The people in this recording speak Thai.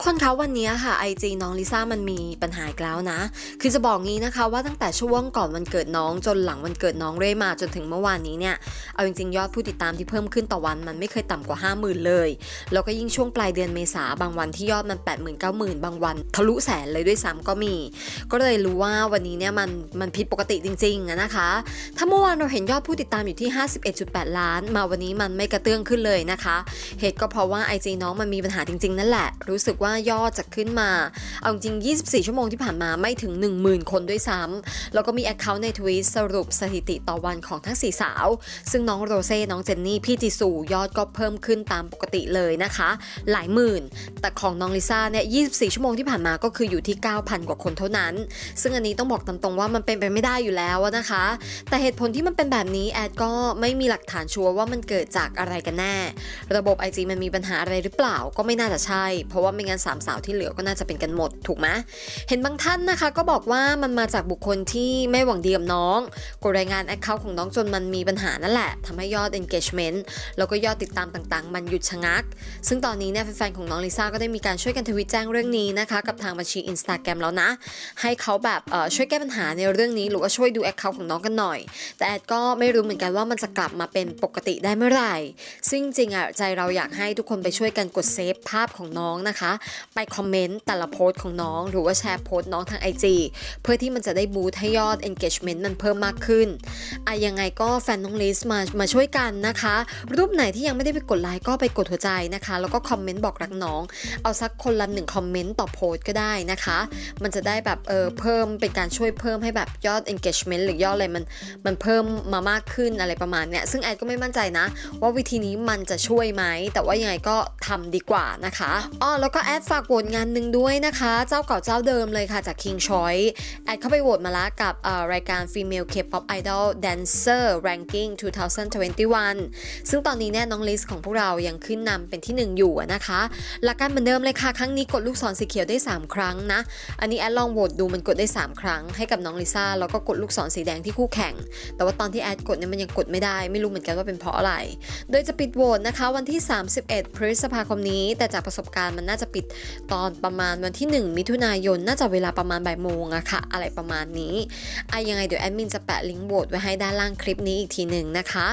กคนคะวันนี้ค่ะไอจีน้องลิซ่ามันมีปัญหาอีกแล้วนะ คือจะบอกงี้นะคะว่าตั้งแต่ช่วงก่อนวันเกิดน้องจนหลังวันเกิดน้องเรื่อยมาจนถึงเมื่อวานนี้เนี่ย เอาจริงๆ ยอดผู้ติดตามที่เพิ่มขึ้นต่อวันมันไม่เคยต่ำกว่า 5 0,000 เลย แล้วก็ยิ่งช่วงปลายเดือนเมษาบางวันที่ยอดมัน 8 0 0 0 0 9 0,000 บางวัน ทะลุแสนเลยด้วยซ้ำก็มี ก็เลยรู้ว่าวันนี้เนี่ยมันมันผิดปกติจริงๆนะคะ ถ้าเมื่อวานเราเห็นยอดผู้ติดตามอยู่ที่ 51.8 ล้าน มาวันนี้มันไม่กระเตื้องขึ้นเลยนะคะ เหตุก็เพราะว่า IG น้องมันมีปัญหาจริงๆนั่นแหละรู้สึกว่ายอดจะขึ้นมา เอาจริง 24 ชั่วโมงที่ผ่านมาไม่ถึง 10,000 คนด้วยซ้ำแล้วก็มี Account ในทวิตสรุปสถิติต่อวันของทั้ง4สาว ซึ่งน้องโรเซ่ น้องเจนนี่ พี่จิสูยอดก็เพิ่มขึ้นตามปกติเลยนะคะ หลายหมื่น แต่ของน้องลิซ่าเนี่ย 24 ชั่วโมงที่ผ่านมาก็คืออยู่ที่ 9,000 กว่าคนเท่านั้น ซึ่งอันนี้ต้องบอกตามตรงว่ามันเป็นไปไม่ได้อยู่แล้วนะคะ แต่เหตุผลที่มันเป็นแบบนี้แอดก็ไม่มีหลักฐานชัวร์ว่ามันเกิดจากอะไรกันแน่ ระบบ IG มันมีปัญหาอะไรหรือเปล่าก็ไม่น่าจะใช่ เพราะว่าไม่งั้นสามสาวที่เหลือก็น่าจะเป็นกันหมดถูกไหมเห็นบางท่านนะคะ ก็บอกว่ามันมาจากบุคคลที่ไม่หวังดีกับน้องกดรายงานแอคเคาท์ของน้องจนมันมีปัญหานั่นแหละทำให้ยอด engagement แล้วก็ยอดติดตามต่างๆ มันหยุดชะงัก ซึ่งตอนนี้เนี่ยแฟนๆของน้องลิซ่าก็ได้มีการช่วยกันทวิตแจ้งเรื่องนี้นะคะ กับทางบัญชี Instagram แล้วนะ ให้เขาแบบช่วยแก้ปัญหาในเรื่องนี้ หรือว่าช่วยดูแอคเคาท์ของน้องกันหน่อย แต่แอดก็ไม่รู้เหมือนกันว่ามันจะกลับมาเป็นปกติได้เมื่อไหร่ ซึ่งจริงๆอะใจเราอยากให้ทุกคนไปช่วยกันกดเซฟภาพของน้องนะคะไปคอมเมนต์แต่ละโพสต์ของน้อง หรือว่าแชร์โพสต์น้องทาง IG เพื่อที่มันจะได้บูทให้ยอด engagement มันเพิ่มมากขึ้นอะยังไงก็แฟนน้องลิสมามาช่วยกันนะคะ รูปไหนที่ยังไม่ได้ไปกดไลค์ก็ไปกดหัวใจนะคะ แล้วก็คอมเมนต์บอกรักน้อง เอาสักคนละหนึ่งคอมเมนต์ต่อโพสต์ก็ได้นะคะ มันจะได้แบบเออเพิ่มเป็นการช่วยเพิ่มให้แบบยอด engagement หรือยอดอะไรมันมันเพิ่มมามากขึ้นอะไรประมาณเนี้ยซึ่งแอดก็ไม่มั่นใจนะ ว่าวิธีนี้มันจะช่วยไหมแต่ว่ายังไงก็ทำดีกว่านะคะอ๋อแล้วก็แแอดฝากโหวตงานหนึ่งด้วยนะคะ เจ้าเก่าเจ้าเดิมเลยค่ะจาก King Choice แอดเข้าไปโหวตมาล้วกับรายการ Female K-pop Idol Dancer Ranking 2021 ซึ่งตอนนี้เนี่ยน้องลิสของพวกเรายังขึ้นนำเป็นที่หนึ่งอยู่นะคะ หลักการเหมือนเดิมเลยค่ะ ครั้งนี้กดลูกศรสีเขียวได้ 3 ครั้งนะ อันนี้แอดลองโหวตดูมันกดได้ 3 ครั้งให้กับน้องลิซ่าแล้วก็กดลูกศรสีแดงที่คู่แข่ง แต่ว่าตอนที่แอดกดเนี่ยมันยังกดไม่ได้ ไม่รู้เหมือนกันว่าเป็นเพราะอะไร โดยจะปิดโหวตนะคะวันที่ 31 พฤษภาคมนี้ แต่จากประสบการณ์มันน่าจะปิดตอนประมาณวันที่ 1 มิถุนายนน่าจะเวลาประมาณบ่ายโมงอะค่ะอะไรประมาณนี้ไอะยังไงเดี๋ยวแอดมินจะแปะลิงก์โหวตไว้ให้ด้านล่างคลิปนี้อีกทีหนึ่งนะคะ